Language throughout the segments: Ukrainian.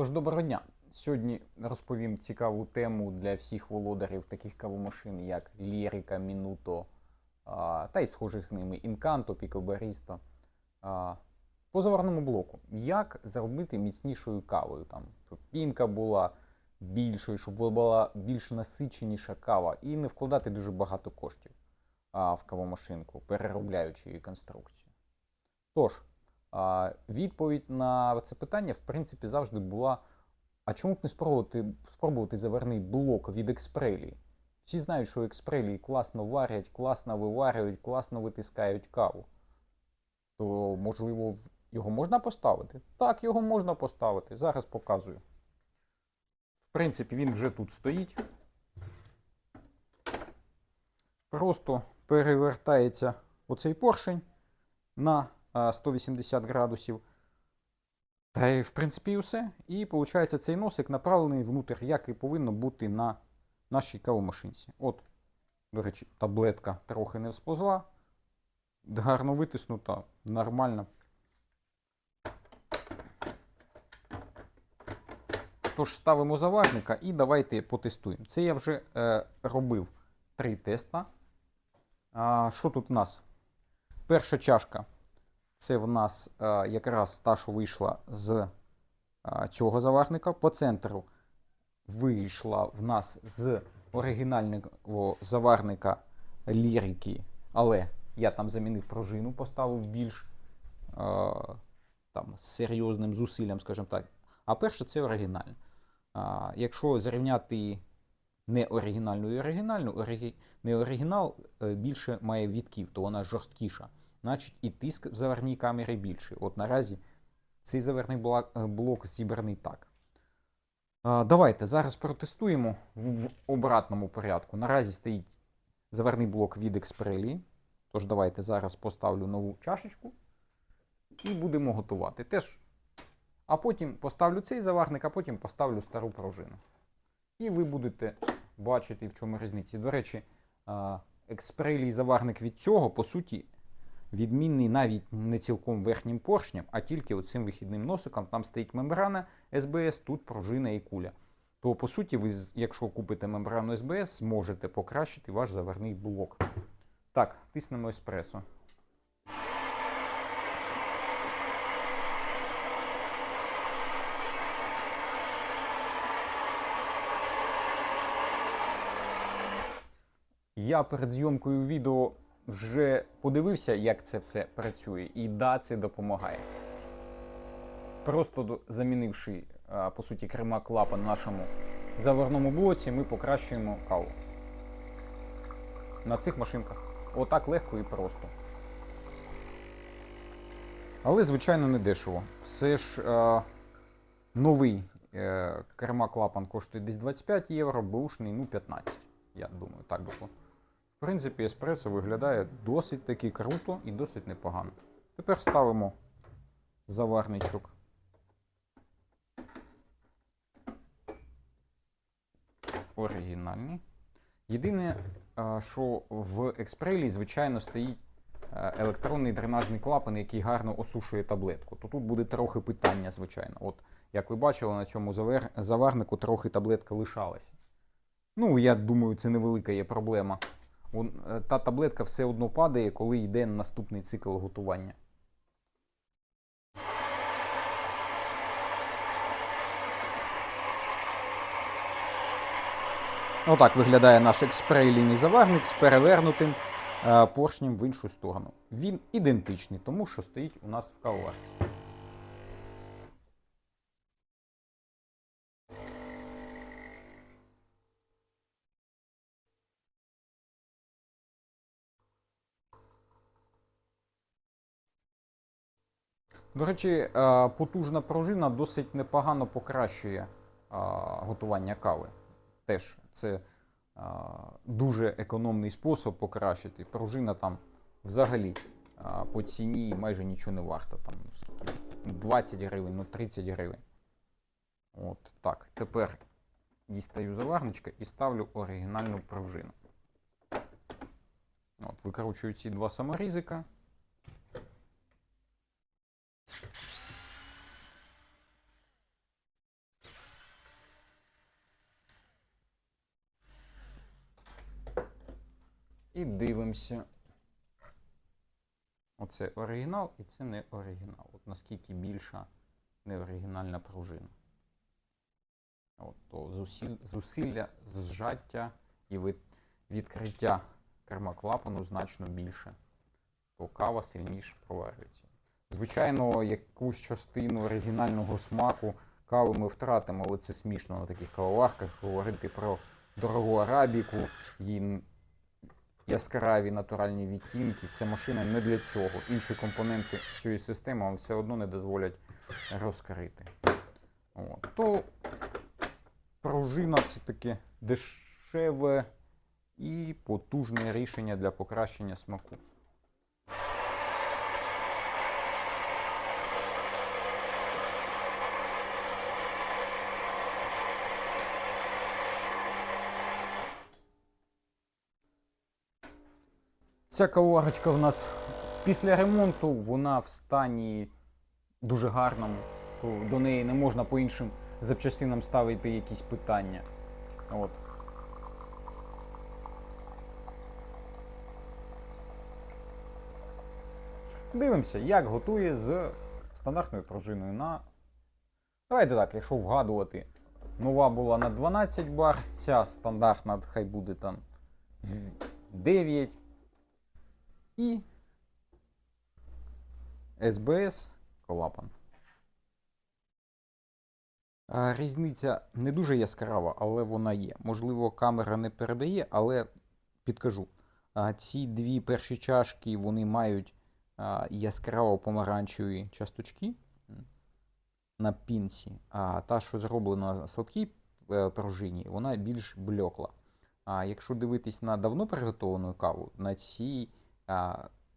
Тож доброго дня. Сьогодні розповім цікаву тему для всіх володарів таких кавомашин, як Лірика, Мінуто та й схожих з ними Інканто, Пікобарісто. По заварному блоку. Як зробити міцнішою кавою? Там, щоб пінка була більшою, щоб була більш насиченіша кава, і не вкладати дуже багато коштів в кавомашинку, переробляючи її конструкцію. Тож, відповідь на це питання, в принципі, завжди була: а чому б не спробувати, спробувати заварний блок від експрелії? Всі знають, що експрелії класно варять, класно виварюють, класно витискають каву. То, можливо, його можна поставити? Так, його можна поставити. Зараз показую. В принципі, він вже тут стоїть. Просто перевертається оцей поршень на 180 градусів. Та й, в принципі, і все. І виходить, цей носик направлений внутрь, як і повинно бути на нашій кавомашинці. От, до речі, таблетка трохи не всползла. Гарно витиснута, нормально. Тож ставимо заварника і давайте потестуємо. Це я вже е, робив три теста. А, що тут в нас? Перша чашка. Це в нас е, якраз та, що вийшла з е, цього заварника. По центру вийшла в нас з оригінального заварника лірики, але я там замінив пружину, поставив більш е, там, серйозним зусиллям, скажімо так. А перше це оригінальне. Якщо зрівняти не оригінальну і оригінальну, оригі... не оригінал більше має відків, то вона жорсткіша. Значить, і тиск в заварній камері більший. От наразі цей заварний блок, блок зібраний так. Давайте зараз протестуємо в, обратному порядку. Наразі стоїть заварний блок від Експрелії. Тож давайте зараз поставлю нову чашечку і будемо готувати. Теж а потім поставлю цей заварник, а потім поставлю стару пружину. І ви будете бачити, в чому різниці. До речі, експрелій заварник від цього, по суті, відмінний навіть не цілком верхнім поршнем, а тільки оцим вихідним носиком. Там стоїть мембрана СБС, тут пружина і куля. То, по суті, ви, якщо купите мембрану СБС, зможете покращити ваш заварний блок. Так, тиснемо еспресо. Я перед зйомкою відео вже подивився, як це все працює, і да, це допомагає. Просто замінивши, по суті, крема клапан нашому заварному блоці, ми покращуємо каву. На цих машинках. Отак легко і просто. Але, звичайно, не дешево. Все ж е, новий е, керма клапан коштує десь 25 євро, бушний ну 15. Я думаю, так було. В принципі, еспресо виглядає досить таки круто і досить непогано. Тепер ставимо заварничок. Оригінальний. Єдине, що в експрелі, звичайно, стоїть електронний дренажний клапан, який гарно осушує таблетку. То тут буде трохи питання, звичайно. От, як ви бачили, на цьому завар- заварнику трохи таблетка лишалася. Ну, я думаю, це невелика є проблема. Е, Та таблетка все одно падає, коли йде наступний цикл готування. Отак виглядає наш експрейлійний заварник з перевернутим е, поршнем в іншу сторону. Він ідентичний, тому що стоїть у нас в кавоварці. До речі, е, потужна пружина досить непогано покращує е, готування кави. Теж це е, дуже економний спосіб покращити. Пружина там взагалі по ціні майже нічого не варта. Там скільки? 20 гривень, ну 30 гривень. От так. Тепер дістаю заварничка і ставлю оригінальну пружину. От, викручую ці два саморізика. І дивимося. Оце оригінал і це не оригінал. От наскільки більша неоригінальна пружина. От, то зусиль, зусилля зжаття і від, відкриття керма клапану значно більше, то кава сильніше проварюється. Звичайно, якусь частину оригінального смаку кави ми втратимо, але це смішно на таких кавоварках говорити про дорогу арабіку, її яскраві натуральні відтінки. Це машина не для цього. Інші компоненти цієї системи вам все одно не дозволять розкрити. От. То пружина це таке дешеве і потужне рішення для покращення смаку. Ця каварочка в нас після ремонту, вона в стані дуже гарному. До неї не можна по іншим запчастинам ставити якісь питання. От. Дивимося, як готує з стандартною пружиною на. Давайте так, якщо вгадувати. Нова була на 12 бар, ця стандартна хай буде там 9. І СБС клапан. Різниця не дуже яскрава, але вона є. Можливо, камера не передає, але підкажу. Ці дві перші чашки вони мають яскраво помаранчеві часточки на пінці. А та, що зроблена на слабкій е, пружині, вона більш блекла. А якщо дивитись на давно приготовану каву, на цій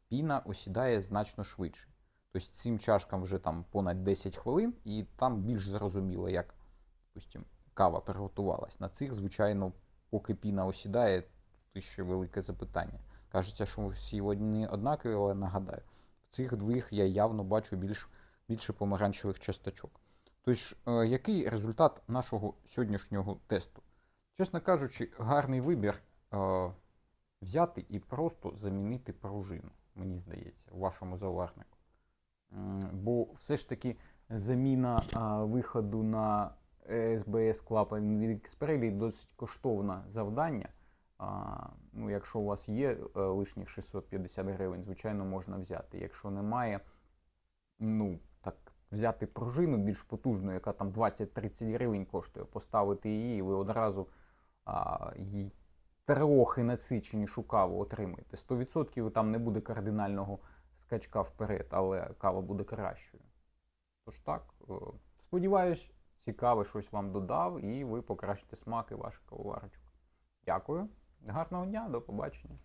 піна осідає значно швидше. Тобто цим чашкам вже там понад 10 хвилин, і там більш зрозуміло, як допустим, кава приготувалась. На цих, звичайно, поки піна осідає, тут ще велике запитання. Кажеться, що всі вони однакові, але нагадаю, в цих двох я явно бачу більш, більше помаранчевих часточок. Тож, е, який результат нашого сьогоднішнього тесту? Чесно кажучи, гарний вибір е, взяти і просто замінити пружину, мені здається, в вашому заварнику. Бо все ж таки заміна а, виходу на СБС клапан від Xperia досить коштовне завдання. А, ну, якщо у вас є е, лишніх 650 гривень, звичайно, можна взяти. Якщо немає, ну так, взяти пружину більш потужну, яка там 20-30 гривень коштує, поставити її, і ви одразу а, їй трохи насиченішу каву отримаєте. 100% там не буде кардинального скачка вперед, але кава буде кращою. Тож так, е, сподіваюсь, цікаве щось вам додав, і ви покращите смаки ваших кавоварочок. Дякую, гарного дня, до побачення.